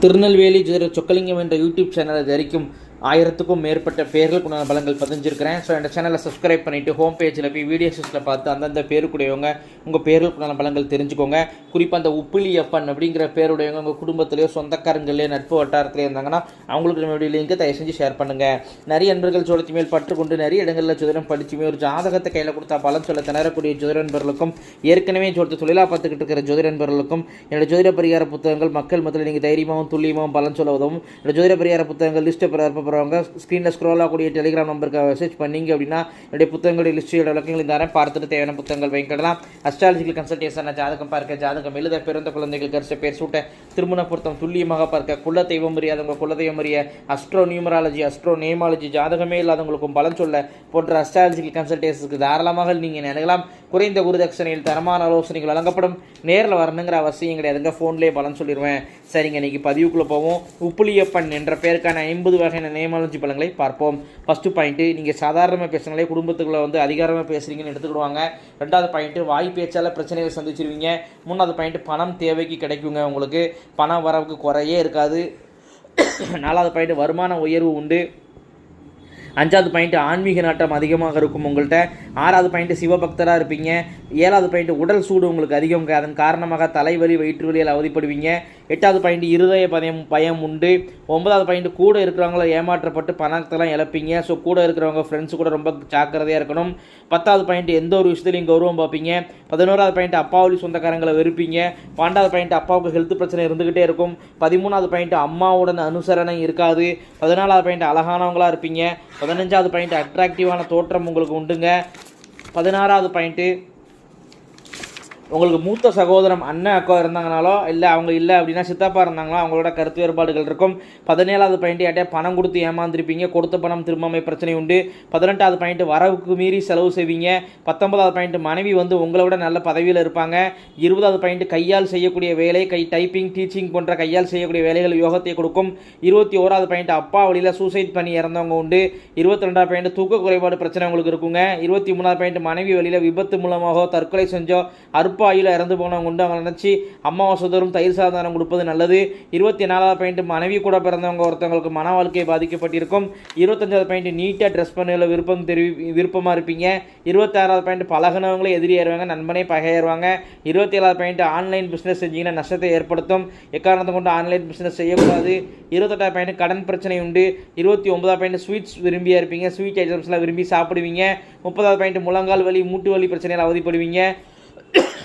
திருநெல்வேலி ஜோதிட சொக்கலிங்கம் என்ற யூடியூப் சேனலை இது வரைக்கும் ஆயிரத்துக்கும் மேற்பட்ட பேர்கள் உண்டான பலங்கள் பதிஞ்சிருக்கிறேன். ஸோ இந்த சேனலை சப்ஸ்கிரைப் பண்ணிவிட்டு ஹோம் பேஜில் போய் வீடியோஸில் பார்த்து அந்தந்த பேருக்குடையவங்க உங்கள் பேர்கள் உண்டான பலங்கள் தெரிஞ்சுக்கோங்க. குறிப்பாக அந்த உப்பிலி அப்பன் அப்படிங்கிற பேருடையவங்க உங்கள் குடும்பத்திலேயோ சொந்தக்காரங்களே நட்பு வட்டாரத்திலே இருந்தாங்கன்னா அவங்களுக்கு நம்ம லிங்கை தயவு செஞ்சு ஷேர் பண்ணுங்கள் நிறைய நண்பர்கள் ஜோதிடத்து மேல் பற்றுக்கொண்டு நிறைய இடங்களில் ஜோதிடம் படிச்சுமே ஒரு ஜாதகத்தை கையில் கொடுத்தா பலன் சொல்ல திணறக்கூடிய ஜோதிட நண்பர்களுக்கும் ஏற்கனவே ஜோதிட தொழிலாக பார்த்துக்கிட்டு இருக்கிற ஜோதிட நண்பர்களுக்கும் என்னோட ஜோதிட பரிகார புத்தகங்கள் மக்கள் மத்தியில் நீங்கள் தைரியமாகவும் துல்லியமாகவும் பலன் சொல்ல உதவும். என்னோட ஜோதிட பரிகார புத்தகங்கள் லிஸ்ட்டை பெறப்படுறவங்க ஸ்க்ரீனில் ஸ்க்ரோல் ஆகக்கூடிய டெலிகிராம் நம்பருக்கு மெசேஜ் பண்ணீங்க அப்படின்னா என்னுடைய புத்தகங்களுடைய லிஸ்ட்டோட விளக்கங்கள் தரேன். பார்த்துட்டு தேவையான புத்தகங்கள் வாங்கிக்கலாம் அஸ்ட்ராலஜிக்கல் கன்சல்டேஷன் ஜாதகம் பார்க்க ஜாதகம் எழுத பிறந்த குழந்தைகள் கரிச பேர் சூட்ட திருமண பொருத்தம் துல்லியமாக பார்க்க குல தெய்வம் அறியாதவங்க குல தெய்வம் அறிய அஸ்ட்ரோ நியூமராலஜி அஸ்ட்ரோ நேமாலஜி ஜாதகமே இல்லாதவங்களுக்கும் பலன் சொல்ல போன்ற அஸ்ட்ராலஜிக்கல் கன்சல்டேஷனுக்கு தாராளமாக நீங்கள் நினைக்கலாம். குறைந்த குருதட்சணையில் தரமான ஆலோசனைகள் வழங்கப்படும். நேரில் வரணுங்கிற அவசியம் கிடையாதுங்க ஃபோன்லேயே பலன் சொல்லிடுவேன் சரிங்க இன்னைக்கு பதிவுக்குள்ளே போவோம். உப்புளியப்பன் என்ற பேருக்கான ஐம்பது வகையான நேமாலஜி பலன்களை பார்ப்போம். ஃபஸ்ட்டு பாயிண்ட்டு நீங்கள் சாதாரணமாக பேசுனாலே குடும்பத்துக்குள்ள வந்து அதிகாரமாக பேசுகிறீங்கன்னு எடுத்துக்கிடுவாங்க. ரெண்டாவது பாயிண்ட்டு வாய் பேச்சால் பிரச்சனைகளை சந்திச்சிருவீங்க. மூணாவது பாயிண்ட்டு பணம் தேவைக்கு கிடைக்குங்க உங்களுக்கு. பணம் வரவுக்கு குறையே இருக்காது. நாலாவது பாயிண்ட்டு வருமான உயர்வு உண்டு. அஞ்சாவது பாயிண்ட் ஆன்மீக நாட்டம் அதிகமாக இருக்கும் உங்கள்கிட்ட ஆறாவது பாயிண்ட் சிவபக்தராக இருப்பீங்க. ஏழாவது பாயிண்ட் உடல் சூடு உங்களுக்கு அதிகம். அதன் காரணமாக தலைவலி வயிற்றுவலியில் அவதிப்படுவீங்க. எட்டாவது பாயிண்ட் இருதய பயம் பயம் உண்டு. ஒன்பதாவது பாயிண்ட் கூட இருக்கிறவங்கள ஏமாற்றப்பட்டு பணத்தெல்லாம் இழப்பீங்க. ஸோ கூட இருக்கிறவங்க ஃப்ரெண்ட்ஸ் கூட ரொம்ப ஜாக்கிரதையாக இருக்கணும். பத்தாவது பாயிண்ட் எந்த ஒரு விஷயத்துலையும் கௌரவம் பார்ப்பீங்க பதினோராவது பாயிண்ட் அப்பாவளி சொந்தக்காரங்களை வெறுப்பீங்க. பன்னெண்டாவது பாயிண்ட் அப்பாவுக்கு ஹெல்த் பிரச்சனை இருந்துக்கிட்டே இருக்கும். பதிமூணாவது பாயிண்ட் அம்மாவுடன் அனுசரணை இருக்காது. பதினாலாவது பாயிண்ட் அழகானவங்களாக இருப்பீங்க. பதினஞ்சாவது பாயிண்ட் அட்ராக்டிவான தோற்றம் உங்களுக்கு உண்டுங்க. பதினாறாவது பாயிண்ட்டு உங்களுக்கு மூத்த சகோதரம் அண்ணன் அக்கா இருந்தாங்கனாலோ இல்லை அவங்க இல்லை அப்படின்னா சித்தப்பா இருந்தாங்களோ அவங்களோட கருத்து வேறுபாடுகள் இருக்கும். பதினேழாவது பாயிண்ட் யார்ட்டே பணம் கொடுத்து ஏமாந்துருப்பீங்க? கொடுத்த பணம் திரும்பாமை பிரச்சனை உண்டு. பதினெட்டாவது பாயிண்ட் வரவுக்கு மீறி செலவு செய்வீங்க. பத்தொன்பதாவது பாயிண்ட் மனைவி வந்து உங்களை விட நல்ல பதவியில் இருப்பாங்க. இருபதாவது பாயிண்ட் கையால் செய்யக்கூடிய வேலை கை டைப்பிங் டீச்சிங் போன்ற கையால் செய்யக்கூடிய வேலைகள் யோகத்தை கொடுக்கும். இருபத்தி ஓராவது பாயிண்ட் அப்பா வழியில் சூசைட் பண்ணி இறந்தவங்க உண்டு. இருபத்தி ரெண்டாவது பாயிண்ட் தூக்க குறைபாடு பிரச்சனை உங்களுக்கு இருக்குங்க. இருபத்தி மூணாவது பாயிண்ட் மனைவி வழியில் விபத்து மூலமாக தற்கொலை செஞ்சோ அற்பாயில் இறந்து போனவங்க உண்டு அவங்க நினச்சி அம்மாவாசை தோறும் தயிர் சாதனம் கொடுப்பது நல்லது. இருபத்தி நாலாவது பாயிண்ட் மனைவி கூட பிறந்தவங்க ஒருத்தவங்களுக்கு மன வாழ்க்கை பாதிக்கப்பட்டிருக்கும். இருபத்தஞ்சாவது பாயிண்ட் நீட்டாக ட்ரெஸ் பண்ணல விருப்பம் தெரிவி விருப்பமாக இருப்பீங்க. இருபத்தாறாவது பாயிண்ட் பழகினவங்களே எதிரியாயிருவாங்க நண்பனே பகையேறுவாங்க. இருபத்தி ஏழாவது பாயிண்ட் ஆன்லைன் பிஸ்னஸ் செஞ்சீங்கன்னா நஷ்டத்தை ஏற்படுத்தும். எக்காரணத்தை கொண்டு ஆன்லைன் பிஸ்னஸ் செய்யக்கூடாது. இருபத்தெட்டாவது பாயிண்ட் கடன் பிரச்சனை உண்டு. இருபத்தி ஒன்பதாவது பாயிண்ட் ஸ்வீட்ஸ் விரும்பியா இருப்பீங்க. ஸ்வீட் ஐட்டம்ஸ்லாம் விரும்பி சாப்பிடுவீங்க. முப்பதாவது பாயிண்ட் முழங்கால் வலி மூட்டு வலி பிரச்சனையில் அவதிப்படுவீங்க.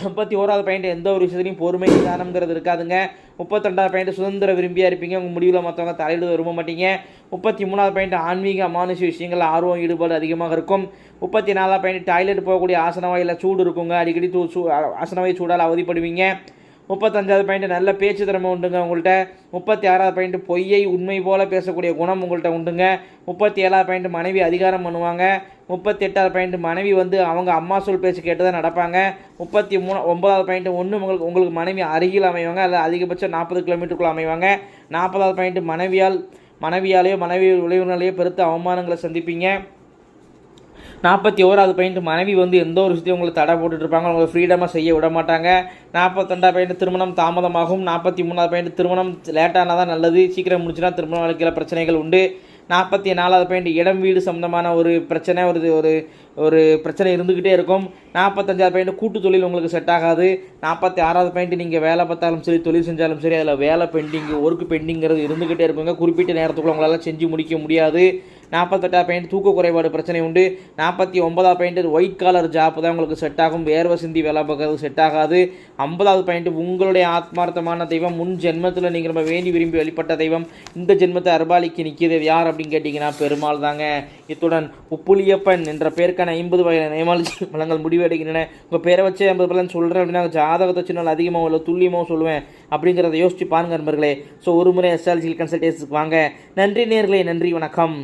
முப்பத்தி ஓராவது பாயிண்ட் எந்த ஒரு விஷயத்துலையும் பொறுமை நிதானம்ங்கிறது இருக்காதுங்க. முப்பத்திரெண்டாவது பாயிண்ட் சுதந்திர விரும்பியாக இருப்பீங்க. உங்கள் முடிவில் மற்றவங்க தலையிட விரும்ப மாட்டீங்க. முப்பத்தி மூணாவது பாயிண்ட் ஆன்மீக அமானுஷ விஷயங்கள் ஆர்வம் ஈடுபாடு அதிகமாக இருக்கும். முப்பத்தி நாலாவது பாயிண்ட் டாய்லெட் போகக்கூடிய ஆசனவாயில் சூடு இருக்குங்க. அடிக்கடி தூ சூ ஆசனவாய் சூடால் அவதிப்படுவீங்க. முப்பத்தஞ்சாவது பாயிண்ட் நல்ல பேச்சு திறமை உண்டுங்க உங்கள்கிட்ட முப்பத்தி ஆறாவது பாயிண்ட் பொய்யை உண்மை போல பேசக்கூடிய குணம் உங்கள்கிட்ட உண்டுங்க. முப்பத்தி ஏழாவது பாயிண்ட் மனைவி அதிகாரம் பண்ணுவாங்க. முப்பத்தி எட்டாவது பாயிண்ட் மனைவி வந்து அவங்க அம்மா சொல் பேச்சு கேட்டு தான் நடப்பாங்க. முப்பத்தி மூணு ஒன்பதாவது பாயிண்ட் ஒன்று உங்களுக்கு உங்களுக்கு மனைவி அருகில் அமைவாங்க அல்ல அதிகபட்சம் நாற்பது கிலோமீட்டருக்குள்ள அமைவாங்க. நாற்பதாவது பாயிண்ட் மனைவியால் மனைவியாலேயோ மனைவி உழைவுனாலேயோ பெருத்த அவமானங்களை சந்திப்பீங்க. நாற்பத்தி ஓராவது பாயிண்ட் மனைவி வந்து எந்த ஒரு விஷயத்தையும் உங்களுக்கு தடை போட்டுட்ருப்பாங்க உங்களை ஃப்ரீடமாக செய்ய விட மாட்டாங்க. நாற்பத்தெண்டாவது பாயிண்ட் திருமணம் தாமதமாகும். நாற்பத்தி மூணாவது பாயிண்ட் திருமணம் லேட்டானால் தான் நல்லது. சீக்கிரம் முடிச்சுனா திருமண வாழ்க்கையில் பிரச்சனைகள் உண்டு. நாற்பத்தி நாலாவது பாயிண்ட் இடம் வீடு சம்மந்தமான ஒரு பிரச்சனை ஒரு ஒரு ஒரு பிரச்சனை இருந்துக்கிட்டே இருக்கும். நாற்பத்தஞ்சாவது பாயிண்ட் கூட்டு தொழில் உங்களுக்கு செட் ஆகாது. நாற்பத்தி ஆறாவது பாயிண்ட் நீங்கள் வேலை பார்த்தாலும் சரி தொழில் செஞ்சாலும் சரி அதில் வேலை பெண்டிங் ஒர்க் பெண்டிங்கிறது இருந்துக்கிட்டே இருக்குங்க. குறிப்பிட்ட நேரத்துக்குள்ள உங்களால் செஞ்சு முடிக்க முடியாது. நாற்பத்தெட்டாம் பாயிண்ட் தூக்க குறைபாடு பிரச்சனை உண்டு. நாற்பத்தி ஒன்பதாவது பாயிண்ட் ஒயிட் காலர் ஜாப் தான் உங்களுக்கு செட் ஆகும். வேர்வை சிந்தி வேலை பார்க்கறது செட் ஆகாது. ஐம்பதாவது பாயிண்ட் உங்களுடைய ஆத்மார்த்தமான தெய்வம். முன் ஜென்மத்தில் நீங்கள் ரொம்ப வேண்டி விரும்பி வழிபட்ட தெய்வம். இந்த ஜென்மத்தை அர்பாலிக்கு நிற்கிறது யார் அப்படின்னு கேட்டிங்கன்னா பெருமாள் தாங்க. இத்துடன் உப்புலியப்பன் என்ற பேருக்கான ஐம்பது வகையான நேமாலஜி பலங்கள் முடிவெடுக்கின்றன உங்கள் பேரை வச்சு ஐம்பது பலன் சொல்கிறேன் அப்படின்னா ஜாதகத்தை சின்ன அதிகமாக இல்லை துல்லியமாக சொல்லுவேன் அப்படிங்கிறத யோசிச்சு பாருங்க நண்பர்களே. ஸோ ஒரு முறை எஸ்ஆல்ஜி கன்சல்டேஷனுக்கு வாங்க. நன்றி நேர்களே நன்றி வணக்கம்.